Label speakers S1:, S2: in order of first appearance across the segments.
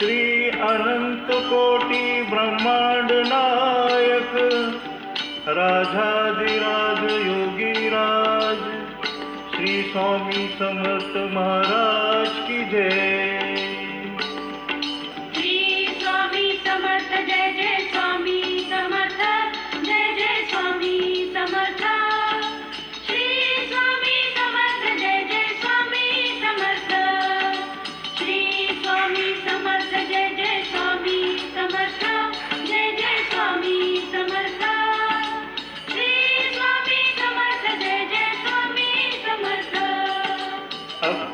S1: श्री अनंत कोटि ब्रह्मांड नायक राजाधिराज योगी राज श्री स्वामी समर्थ महाराज की जय।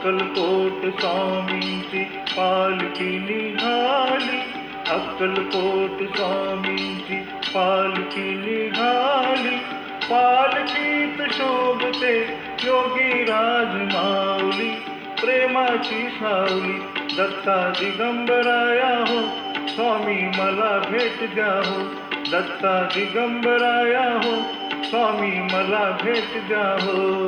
S1: अक्कलकोट स्वामींची पालखी निघाली अक्कलकोट स्वामींची पालखी निघाली पालखीत शोभते योगी राज माऊली प्रेमाची सावली, दत्ता दिगंबराया हो, स्वामी मला भेट द्या हो। दत्ता दिगंबराया हो, स्वामी मला भेट द्या हो।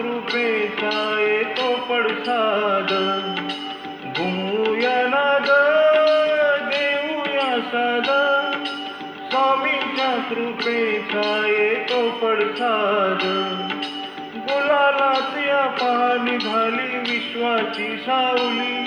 S1: स्वामींच्या कृपेचा येतो पडसाद घुमूया ना ग देऊया साधा स्वामींच्या कृपेचा येतो पडसाद गुलालात या झाली विश्वाची सावली।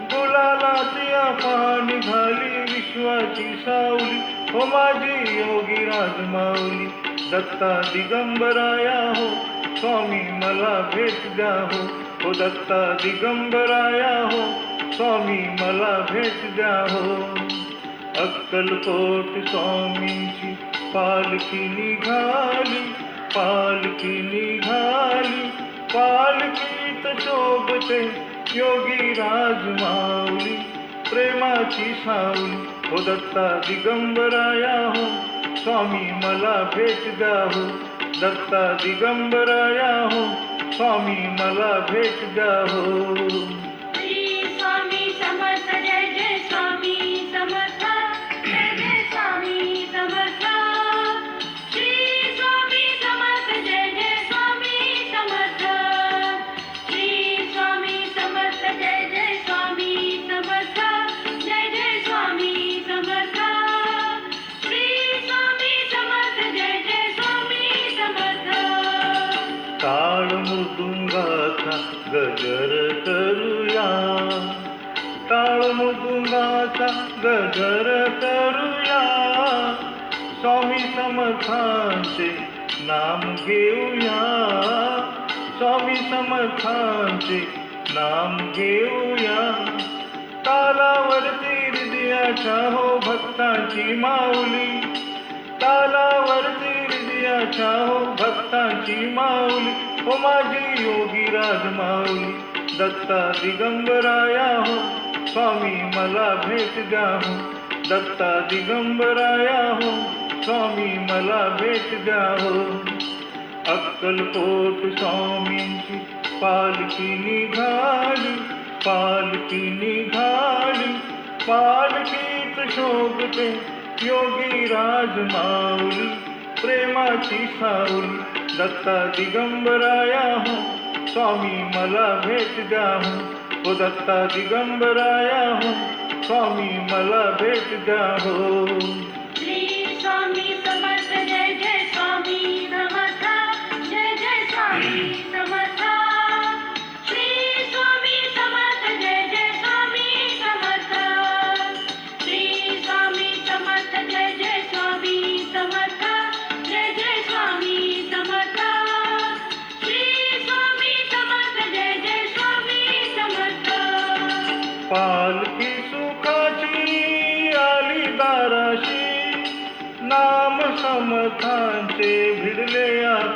S1: गुलालात या पाणी झाली विश्वाची सावली। हो माझी योगी राजमाऊली दत्ता दिगंबराया हो। स्वामी मला भेट द्या हो. हो दत्ता दिगंबराया हो. स्वामी मला भेट द्या हो. अक्कलकोट स्वामींची पालखी निघाली पालखी निघाली. पालखीत शोभते, योगी राज माऊली. प्रेमाची सावली, हो दत्ता दिगंबराया हो. स्वामी मला भेट द्या हो. दत्ता दिगंबराया हो स्वामी मला भेट
S2: जाओ
S1: टाळ मृदुंगाचा गजर करूया. स्वामी समर्थांचे नाम घेऊया. स्वामी समर्थांचे नाम घेऊया. तालावरती हृदयाच्या हो भक्तांची माऊली. तालावरती हृदयाच्या हो भक्तांची माऊली. हो माझी योगी राज माऊली. दत्ता दिगंबराया हो. स्वामी, मला भेट द्या दत्ता दिगंबराया हो. स्वामी, मला भेट द्या हो. अक्कलकोट स्वामींची पालखी निघाली पालखी निघाली. पालखीत शोभते योगी राज माऊली, प्रेमाची सावली. दत्ता दिगंबराया हो. स्वामी, मला भेट द्या हो. ओ दत्ता दिगंबर आया हूँ स्वामी मला भेट हो।
S2: स्वामी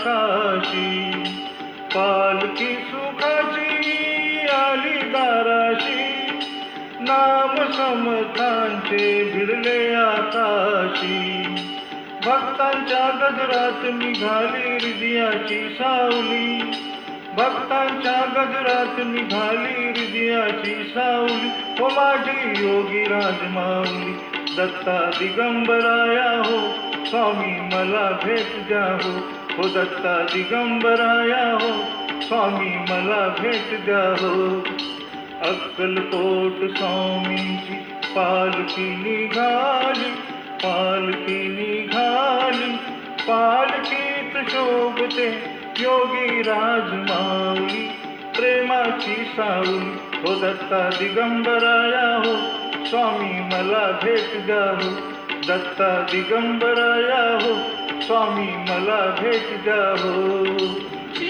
S2: आकाशी
S1: पालकी सुखाची आली दाराशी नाम समर्थांचे भिडले आकाशी. भक्तांच्या गजरात निघाली हृदयाची सावली. भक्तांच्या गजरात निघाली हृदयाची सावली. हो माझी योगी राजमावली दत्ता दिगंबराया हो, स्वामी मला भेट द्या हो. हो दत्ता दिगंबराया हो, स्वामी मला भेट द्या हो। अक्कलकोट स्वामींची पालखी निघाली पालखी निघाली। पालखीत शोभते योगी राजमाऊली प्रेमाची सावली। हो दत्ता दिगंबराया हो, स्वामी मला भेट द्या हो। दत्ता दिगंबराया हो स्वामी मला भेट द्या हो
S2: श्री